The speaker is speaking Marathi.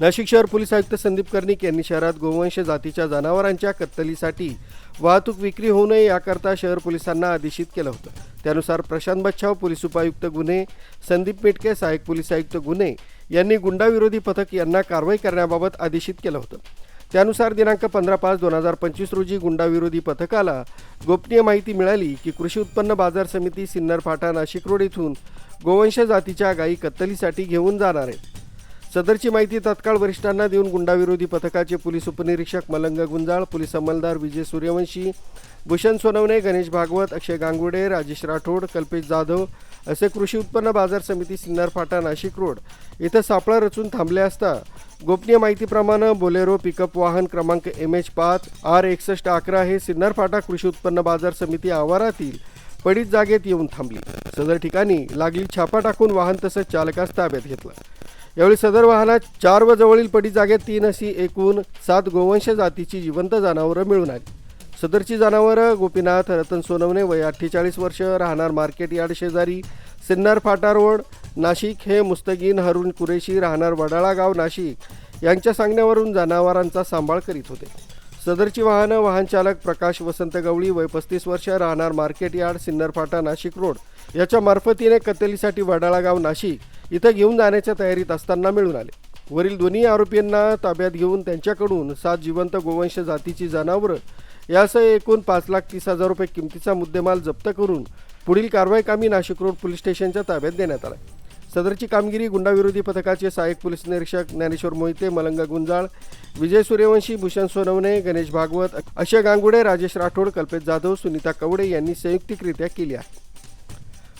नाशिक शहर पोलीस आयुक्त संदीप कर्णिक यांनी शहरात गोवंश जातीच्या जनावरांच्या कत्तलीसाठी वाहतूक विक्री होऊ नये याकरता शहर पोलिसांना आदेशित केलं होतं. त्यानुसार प्रशांत बच्छाव पोलीस उपायुक्त गुन्हे संदीप मेटके सहाय्यक पोलीस आयुक्त गुन्हे यांनी गुंडाविरोधी पथक यांना कारवाई करण्याबाबत आदेशित केलं होतं. त्यानुसार दिनांक पंधरा पाच दोन हजार पंचवीस रोजी गुंडाविरोधी पथकाला गोपनीय माहिती मिळाली की कृषी उत्पन्न बाजार समिती सिन्नर फाटा नाशिक रोड येथून गोवंश जातीच्या गायी कत्तलीसाठी घेऊन जाणार आहेत सदरची माहिती तत्काळ वरिष्ठांना देऊन गुंडाविरोधी पथकाचे पोलीस उपनिरीक्षक मलंग गुंजाळ पोलीस अंमलदार विजय सूर्यवंशी भूषण सोनवणे गणेश भागवत अक्षय गांगुडे राजेश राठोड कल्पेश जाधव असे कृषी उत्पन्न बाजार समिती सिन्नर फाटा नाशिक रोड इथं सापळा रचून थांबले असता गोपनीय माहितीप्रमाणे बोलेरो पिकअप वाहन क्रमांक एम एच पाच आर एकसष्ट अकरा हे सिन्नर फाटा कृषी उत्पन्न बाजार समिती आवारातील पडीत जागेत येऊन थांबली. सदर ठिकाणी लागली छापा टाकून वाहन तसंच चालकास ताब्यात घेतलं. यावेळी सदर वाहनात चार व जवळील पडी जागेत तीन अशी एकूण सात गोवंश जातीची जिवंत जनावरं मिळून आली. सदरची जनावरं गोपीनाथ रतन सोनवणे वय अठ्ठेचाळीस वर्ष राहणार मार्केट यार्ड शेजारी सिन्नर फाटा रोड नाशिक हे मुस्तगीन हरुण कुरेशी राहणार वडाळा गाव नाशिक यांच्या सांगण्यावरून जनावरांचा सांभाळ करीत होते. सदरची वाहनं वाहनचालक प्रकाश वसंत गवळी वय पस्तीस वर्ष राहणार मार्केट यार्ड सिन्नर फाटा नाशिक रोड याच्या मार्फतीने कत्तलीसाठी वडाळा गाव नाशिक इथं घेऊन जाण्याच्या तयारीत असताना मिळून आले. वरील दोन्ही आरोपींना ताब्यात घेऊन त्यांच्याकडून सात जिवंत गोवंश जातीची जनावरं यासह एकूण पाच लाख तीस हजार रुपये किमतीचा मुद्देमाल जप्त करून पुढील कारवाई कामी नाशिक रोड पोलीस स्टेशनच्या ताब्यात देण्यात आला. सदरची कामगिरी गुंडाविरोधी पथकाचे सहाय्यक पोलीस निरीक्षक ज्ञानेश्वर मोहिते मलंग गुंजाळ विजय सूर्यवंशी भूषण सोनवणे गणेश भागवत अक्षय गांगुडे राजेश राठोड कल्पेश जाधव सुनीता कवडे यांनी संयुक्तिकरित्या केली आहे.